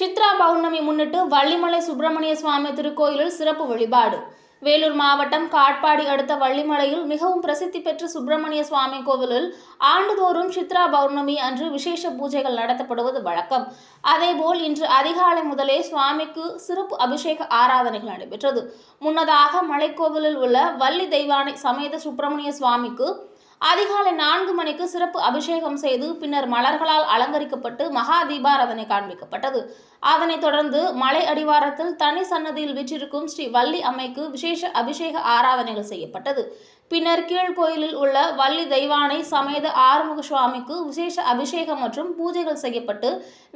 சித்ரா பௌர்ணமி முன்னிட்டு வள்ளிமலை சுப்பிரமணிய சுவாமி திருக்கோயிலில் சிறப்பு வழிபாடு. வேலூர் மாவட்டம் காட்பாடி அடுத்த வள்ளிமலையில் மிகவும் பிரசித்தி பெற்ற சுப்பிரமணிய சுவாமி கோவிலில் ஆண்டுதோறும் சித்ரா பௌர்ணமி அன்று விசேஷ பூஜைகள் நடத்தப்படுவது வழக்கம். அதேபோல் இன்று அதிகாலை முதலே சுவாமிக்கு சிறப்பு அபிஷேக ஆராதனைகள் நடைபெற்றது. முன்னதாக மலைக்கோவிலில் உள்ள வள்ளி தெய்வானை சமேத சுப்பிரமணிய சுவாமிக்கு அதிகாலை நான்கு மணிக்கு சிறப்பு அபிஷேகம் செய்து பின்னர் மலர்களால் அலங்கரிக்கப்பட்டு மகா தீபாராதனை காண்பிக்கப்பட்டது. அதனைத் தொடர்ந்து மலை அடிவாரத்தில் தனி சன்னதியில் வீற்றிருக்கும் ஸ்ரீ வள்ளி அம்மைக்கு விசேஷ அபிஷேக ஆராதனைகள் செய்யப்பட்டது. பின்னர் கீழ்கோயிலில் உள்ள வள்ளி தெய்வானை சமேத ஆறுமுக சுவாமிக்கு விசேஷ அபிஷேகம் மற்றும் பூஜைகள் செய்யப்பட்டு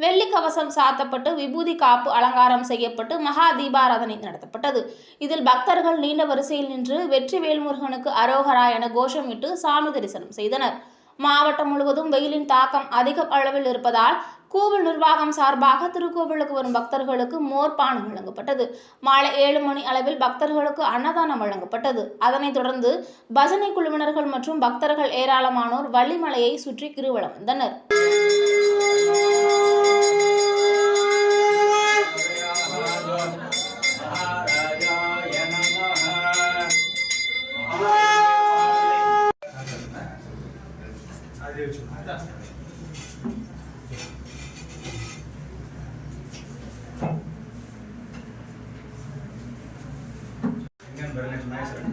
வெள்ளி கவசம் சாத்தப்பட்டு விபூதி காப்பு அலங்காரம் செய்யப்பட்டு மகா தீபாராதனை நடத்தப்பட்டது. இதில் பக்தர்கள் நீண்ட வரிசையில் நின்று வெற்றி வேல்முருகனுக்கு அரோகரா என கோஷமிட்டு சாமி தரிசனம் செய்தனர். மாவட்டம் முழுவதும் வெயிலின் தாக்கம் அதிக அளவில் இருப்பதால் கோவில் நிர்வாகம் சார்பாக திருக்கோவிலுக்கு வரும் பக்தர்களுக்கு மோர் பானம் வழங்கப்பட்டது. மாலை ஏழு மணி அளவில் பக்தர்களுக்கு அன்னதானம் வழங்கப்பட்டது. அதனைத் தொடர்ந்து பஜனை குழுவினர்கள் மற்றும் பக்தர்கள் ஏராளமானோர் வள்ளிமலையை சுற்றி கிருவலம் வந்தனர். అది ఇండియన్ బెరనేషన్ నాయసర్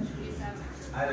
ఆయ